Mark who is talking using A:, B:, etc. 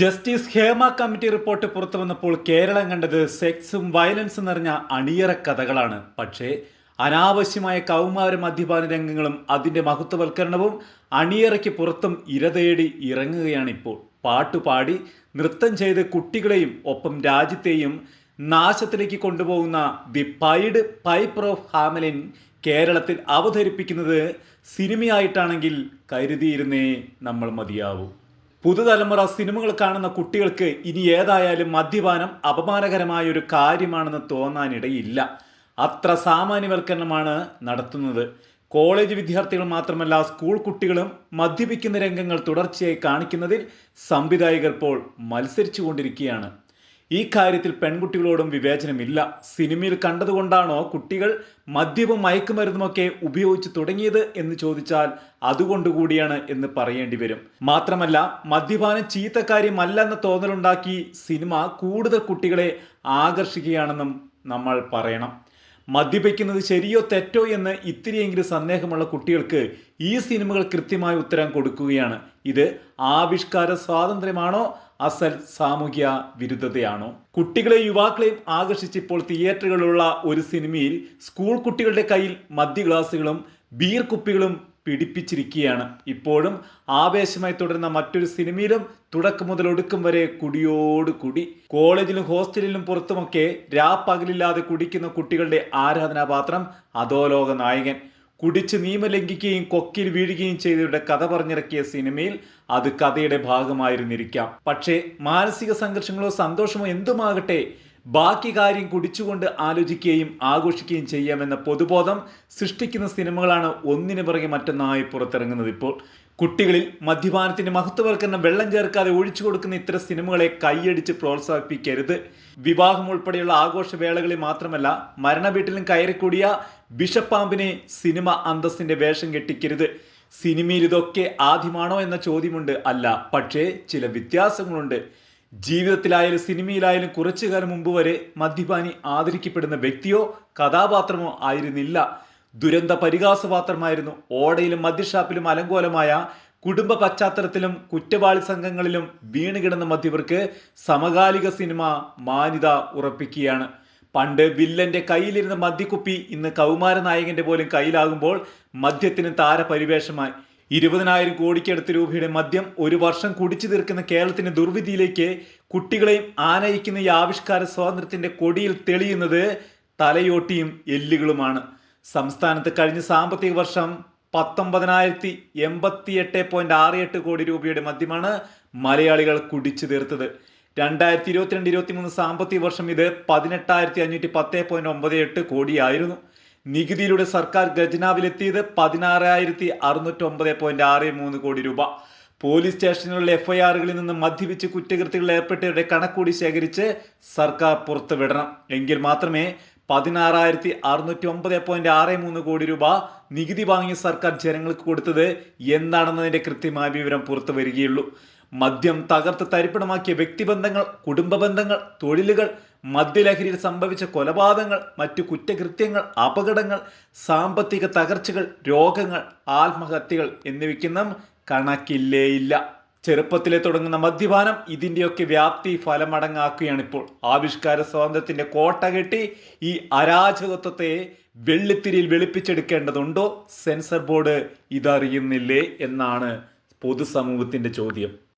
A: Justice Hema committee report പുറത്തു വന്നപ്പോൾ കേരളം കണ്ടത് സെക്സും വയലൻസും നിറഞ്ഞ അണിയറ കഥകളാണ്. പക്ഷേ അനാവശ്യമായ കൗമാര മദ്യപാന രംഗങ്ങളും അതിന്റെ മഹത്വവൽക്കരണവും അണിയറയ്ക്ക് പുറത്തും ഇരതേടി ഇറങ്ങുകയാണ് ഇറങ്ങുകയാണിപ്പോൾ. പാട്ടുപാടി നൃത്തം ചെയ്ത് കുട്ടികളെയും ഒപ്പം രാജ്യത്തെയും നാശത്തിലേക്ക് കൊണ്ടുപോകുന്ന the pied piper of Hamelin കേരളത്തിൽ അവതരിപ്പിക്കുന്നത് സിനിമയായിട്ടാണെങ്കിൽ കരുതിയിരുന്നേ നമ്മൾ മതിയാവൂ. പുതുതലമുറ സിനിമകൾ കാണുന്ന കുട്ടികൾക്ക് ഇനി ഏതായാലും മദ്യപാനം അപമാനകരമായ ഒരു കാര്യമാണെന്ന് തോന്നാനിടയില്ല. അത്ര സാമാന്യവൽക്കരണമാണ് നടത്തുന്നത്. കോളേജ് വിദ്യാർത്ഥികൾ മാത്രമല്ല സ്കൂൾ കുട്ടികളും മദ്യപിക്കുന്ന രംഗങ്ങൾ തുടർച്ചയായി കാണിക്കുന്നതിൽ സംവിധായകർ ഇപ്പോൾ മത്സരിച്ചു കൊണ്ടിരിക്കുകയാണ് ഈ കാര്യത്തിൽ പെൺകുട്ടികളോടും വിവേചനമില്ല. സിനിമയിൽ കണ്ടതുകൊണ്ടാണോ കുട്ടികൾ മദ്യവും മയക്കുമരുന്നുമൊക്കെ ഉപയോഗിച്ച് തുടങ്ങിയത് എന്ന് ചോദിച്ചാൽ അതുകൊണ്ടുകൂടിയാണ് എന്ന് പറയേണ്ടി വരും. മാത്രമല്ല മദ്യപാനം ചീത്ത കാര്യമല്ലെന്ന തോന്നലുണ്ടാക്കി സിനിമ കൂടുതൽ കുട്ടികളെ ആകർഷിക്കുകയാണെന്നും നമ്മൾ പറയണം. മദ്യപിക്കുന്നത് ശരിയോ തെറ്റോ എന്ന് ഇത്തിരിയെങ്കിലും സന്ദേഹമുള്ള കുട്ടികൾക്ക് ഈ സിനിമകൾ കൃത്യമായ ഉത്തരം കൊടുക്കുകയാണ്. ഇത് ആവിഷ്കാര സ്വാതന്ത്ര്യമാണോ അസൽ സാമൂഹ്യ വിരുദ്ധതയാണോ? കുട്ടികളെയും യുവാക്കളെയും ആകർഷിച്ച് ഇപ്പോൾ തിയേറ്ററുകളിലുള്ള ഒരു സിനിമയിൽ സ്കൂൾ കുട്ടികളുടെ കയ്യിൽ മദ്യ ഗ്ലാസുകളും ബീർ കുപ്പികളും പിടിപ്പിച്ചിരിക്കുകയാണ്. ഇപ്പോഴും ആവേശമായി തുടരുന്ന മറ്റൊരു സിനിമയിലും തുടക്കം മുതൽ ഒടുക്കം വരെ കുടിയോട് കുടി. കോളേജിലും ഹോസ്റ്റലിലും പുറത്തുമൊക്കെ രാപ്പകലില്ലാതെ കുടിക്കുന്ന കുട്ടികളുടെ ആരാധനാപാത്രം അധോലോക നായകൻ കുടിച്ച് നിയമലംഘിക്കുകയും കൊക്കിൽ വീഴുകയും ചെയ്തവരുടെ കഥ പറഞ്ഞിറക്കിയ സിനിമയിൽ അത് കഥയുടെ ഭാഗമായിരുന്നിരിക്കാം. പക്ഷേ മാനസിക സംഘർഷങ്ങളോ സന്തോഷമോ എന്തുമാകട്ടെ ബാക്കി കാര്യം കുടിച്ചുകൊണ്ട് ആലോചിക്കുകയും ആഘോഷിക്കുകയും ചെയ്യാമെന്ന പൊതുബോധം സൃഷ്ടിക്കുന്ന സിനിമകളാണ് ഒന്നിനു പുറകെ മറ്റൊന്നായി പുറത്തിറങ്ങുന്നത് ഇപ്പോൾ. കുട്ടികളിൽ മദ്യപാനത്തിന്റെ മഹത്വവൽക്കരണം വെള്ളം ചേർക്കാതെ ഒഴിച്ചു കൊടുക്കുന്ന ഇത്തരം സിനിമകളെ കൈയടിച്ച് പ്രോത്സാഹിപ്പിക്കരുത്. വിവാഹം ഉൾപ്പെടെയുള്ള ആഘോഷവേളകളിൽ മാത്രമല്ല മരണവീട്ടിലും കയറിക്കൂടിയ ബിഷപ്പാമ്പിനെ സിനിമ അന്തസ്സിന്റെ വേഷം കെട്ടിക്കരുത്. സിനിമയിൽ ഇതൊക്കെ ആദ്യമാണോ എന്ന ചോദ്യമുണ്ട് അല്ല. പക്ഷേ ചില വ്യത്യാസങ്ങളുണ്ട്. ജീവിതത്തിലായാലും സിനിമയിലായാലും കുറച്ചു കാലം മുമ്പ് വരെ മദ്യപാനി ആദരിക്കപ്പെടുന്ന വ്യക്തിയോ കഥാപാത്രമോ ആയിരുന്നില്ല. ദുരന്ത പരിഹാസപാത്രമായിരുന്നു ഓടയിലും മദ്യഷാപ്പിലും അലങ്കോലമായ കുടുംബ പശ്ചാത്തലത്തിലും കുറ്റവാളി സംഘങ്ങളിലും വീണുകിടന്ന മദ്യവർക്ക് സമകാലിക സിനിമ മാന്യത ഉറപ്പിക്കുകയാണ്. പണ്ട് വില്ലന്റെ കയ്യിലിരുന്ന മദ്യക്കുപ്പി ഇന്ന് കൗമാര നായകന്റെ പോലും കയ്യിലാകുമ്പോൾ മദ്യത്തിന് താരപരിവേഷമായി. ഇരുപതിനായിരം കോടിക്കടുത്ത് രൂപയുടെ മദ്യം ഒരു വർഷം കുടിച്ചു തീർക്കുന്ന കേരളത്തിന്റെ ദുർവിധിയിലേക്ക് കുട്ടികളെയും ആനയിക്കുന്ന ഈ ആവിഷ്കാര സ്വാതന്ത്ര്യത്തിന്റെ കൊടിയിൽ തെളിയുന്നത് തലയോട്ടിയും എല്ലുകളുമാണ്. സംസ്ഥാനത്ത് കഴിഞ്ഞ സാമ്പത്തിക വർഷം പത്തൊമ്പതിനായിരത്തി എൺപത്തി എട്ട് പോയിന്റ് ആറ് എട്ട് കോടി രൂപയുടെ മദ്യമാണ് മലയാളികൾ കുടിച്ചു തീർത്തത്. രണ്ടായിരത്തി ഇരുപത്തിരണ്ട് ഇരുപത്തി മൂന്ന് സാമ്പത്തിക വർഷം ഇത് പതിനെട്ടായിരത്തി അഞ്ഞൂറ്റി പത്ത് പോയിന്റ് ഒമ്പത് എട്ട് കോടിയായിരുന്നു. നികുതിയിലൂടെ സർക്കാർ ഖജനാവിലെത്തിയത് പതിനാറായിരത്തി അറുന്നൂറ്റി ഒമ്പത് പോയിന്റ് ആറ് മൂന്ന് കോടി രൂപ. പോലീസ് സ്റ്റേഷനുകളിലെ എഫ്ഐആറുകളിൽ നിന്ന് മദ്യപിച്ച് കുറ്റകൃത്യങ്ങളിൽ ഏർപ്പെട്ടവരുടെ കണക്കൂടി ശേഖരിച്ച് സർക്കാർ പുറത്തുവിടണം. എങ്കിൽ മാത്രമേ പതിനാറായിരത്തി അറുന്നൂറ്റി ഒമ്പത് പോയിന്റ് ആറ് മൂന്ന് കോടി രൂപ നികുതി വാങ്ങിയ സർക്കാർ ജനങ്ങൾക്ക് കൊടുത്തത് എന്താണെന്നതിന്റെ കൃത്യമായ വിവരം പുറത്തു വരികയുള്ളൂ മദ്യം തകർത്ത് തരിപ്പണമാക്കിയ വ്യക്തിബന്ധങ്ങൾ കുടുംബ ബന്ധങ്ങൾ തൊഴിലുകൾ മദ്യലഹരിയിൽ സംഭവിച്ച കൊലപാതകങ്ങൾ മറ്റു കുറ്റകൃത്യങ്ങൾ അപകടങ്ങൾ സാമ്പത്തിക തകർച്ചകൾ രോഗങ്ങൾ ആത്മഹത്യകൾ എന്നിവയ്ക്കൊന്നും കണക്കില്ലേയില്ല. ചെറുപ്പത്തിലെ തുടങ്ങുന്ന മദ്യപാനം ഇതിന്റെയൊക്കെ വ്യാപ്തി ഫലമടങ്ങാക്കുകയാണ് ഇപ്പോൾ ആവിഷ്കാര സ്വാതന്ത്ര്യത്തിന്റെ കോട്ട കെട്ടി ഈ അരാജകത്വത്തെ വെള്ളിത്തിരിയിൽ വെളുപ്പിച്ചെടുക്കേണ്ടതുണ്ടോ? Censor board ഇതറിയുന്നില്ലേ? എന്നാണ് പൊതുസമൂഹത്തിന്റെ ചോദ്യം.